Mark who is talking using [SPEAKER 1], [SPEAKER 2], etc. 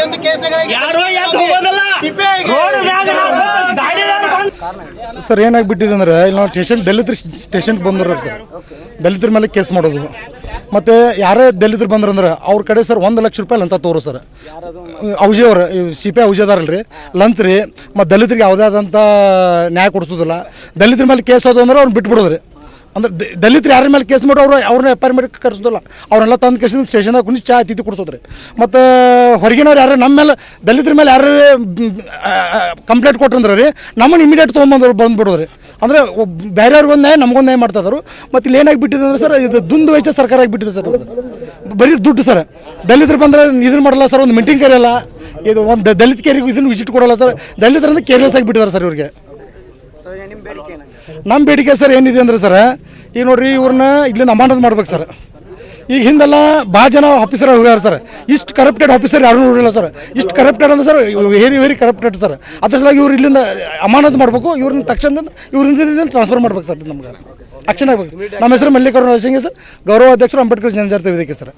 [SPEAKER 1] ಬಂದ್
[SPEAKER 2] ಸರ್ ಏನಾಗ್ಬಿಟ್ಟಿದೆ ಅಂದ್ರೆ ಇಲ್ಲಿ ನಾವು ಸ್ಟೇಷನ್ ದಲಿತರ ಸ್ಟೇಷನ್ಗೆ ಬಂದ್ರು ಸರ್. ದಲಿತರ ಮೇಲೆ ಕೇಸ್ ಮಾಡೋದು. ಮತ್ತು ಯಾರೇ ದಲಿತರು ಬಂದ್ರಂದ್ರೆ ಅವ್ರ ಕಡೆ ಸರ್ ಒಂದು ಲಕ್ಷ ರೂಪಾಯಿ ಲಂಚ ತೋರು ಸರ್. ಔಷಧಿ ಅವ್ರು ಸಿ ಪಿ ಔಜದಾರಲ್ರಿ. ಲಂಚ್ ರೀ. ಮತ್ತು ದಲಿತರಿಗೆ ಯಾವುದೇ ಆದಂಥ ನ್ಯಾಯ ಕೊಡಿಸೋದಿಲ್ಲ. ದಲಿತರ ಮೇಲೆ ಕೇಸ್ ಆದವು ಅಂದ್ರೆ ಅವ್ರನ್ನ ಬಿಟ್ಬಿಡೋದ್ರಿ ಅಂದ್ರೆ ದಲಿತರು ಯಾರ ಮೇಲೆ ಕೇಸ್ ಮಾಡೋ ಅವ್ರು ಅವ್ರನ್ನ ಎಫ್ ಐ ಆರ್ ಮಾಡಿ ಕರೆಸೋದಿಲ್ಲ. ಅವ್ರನ್ನೆಲ್ಲ ತಂದು ಕೇಸಿಂದ ಸ್ಟೇಷನ್ದಾಗ ಕುಂದು ಚಾ ತಿದ್ದು ಕೊಡಿಸೋದ್ರಿ. ಮತ್ತು ಹೊರಗಿನವ್ರು ಯಾರು ನಮ್ಮ ಮೇಲೆ ದಲಿತರ ಮೇಲೆ ಯಾರು ಕಂಪ್ಲೇಂಟ್ ಕೊಟ್ಟಂದ್ರೆ ರೀ, ನಮ್ಮನ್ನು ಇಮಿಡಿಯೇಟ್ ತೊಗೊಂಬಂದ್ರು ಬಂದ್ಬಿಡೋದ್ರಿ. ಅಂದರೆ ಬೇರೆಯವ್ರಿಗೊಂದು ನ್ಯಾಯ, ನಮಗೊಂದು ನ್ಯಾಯ ಮಾಡ್ತಾ ಇದ್ರು. ಮತ್ತು ಇಲ್ಲಿ ಏನಾಗಿಬಿಟ್ಟಿದೆ ಅಂದ್ರೆ ಸರ್, ಇದು ದುಂದು ವೆಚ್ಚ ಸರ್ಕಾರ ಆಗಿಬಿಟ್ಟಿದೆ ಸರ್. ಬರೀ ದುಡ್ಡು ಸರ್. ದಲಿತರು ಬಂದರೆ ಇದನ್ನು ಮಾಡಲ್ಲ ಸರ್, ಒಂದು ಮೀಟಿಂಗ್ ಕರೆಯಲ್ಲ. ಇದು ಒಂದು ದಲಿತ ಕೇರಿಗೂ ಇದನ್ನು ವಿಸಿಟ್ ಕೊಡೋಲ್ಲ ಸರ್. ದಲಿತರಂದ್ರೆ ಕೇರ್ಲೆಸ್ ಆಗಿಬಿಟ್ಟಿದ್ದಾರೆ ಸರ್ ಇವ್ರಿಗೆ. ನಮ್ಮ ಬೇಡಿಕೆ ಸರ್ ಏನಿದೆ ಅಂದ್ರೆ ಸರ್, ಈಗ ನೋಡ್ರಿ ಇವ್ರನ್ನ ಇಲ್ಲಿಂದ ಅಮಾನತ್ ಮಾಡ್ಬೇಕು ಸರ್. ಈಗ ಹಿಂದೆಲ್ಲ ಭಾಳ ಜನ ಆಫೀಸರ್ ಹೋಗ್ಯಾರ ಸರ್. ಇಷ್ಟು ಕರಪ್ಟೆಡ್ ಆಫೀಸರ್ ಯಾರು ನೋಡಿಲ್ಲ ಸರ್. ಇಷ್ಟು ಕರಪ್ಟೆಡ್ ಅಂದ್ರೆ sir very very corrupted sir. ಅದ್ರ ಸಲುವಾಗಿ ಇವ್ರು ಇಲ್ಲಿಂದ ಅಮಾನತ್ ಮಾಡಬೇಕು, ಇವ್ರನ್ನ ತಕ್ಷಣದಿಂದ ಇವ್ರಿಂದ ಟ್ರಾನ್ಸ್ಫರ್ ಮಾಡ್ಬೇಕು ಸರ್ ನಮ್ಗೆ. ಆಕ್ಷನ್ ಆಗಬೇಕು ನಮ್ಮ ಹೆಸರು ಮಲ್ಲಿಕಾರ್ಜುನ ಸಿಂಗ್ ಸರ್. ಗೌರವ ಅಧ್ಯಕ್ಷರು ಅಂಬೇಡ್ಕರ್ ಜನಜಾತಿ ವೇದಿಕೆ ಸರ್.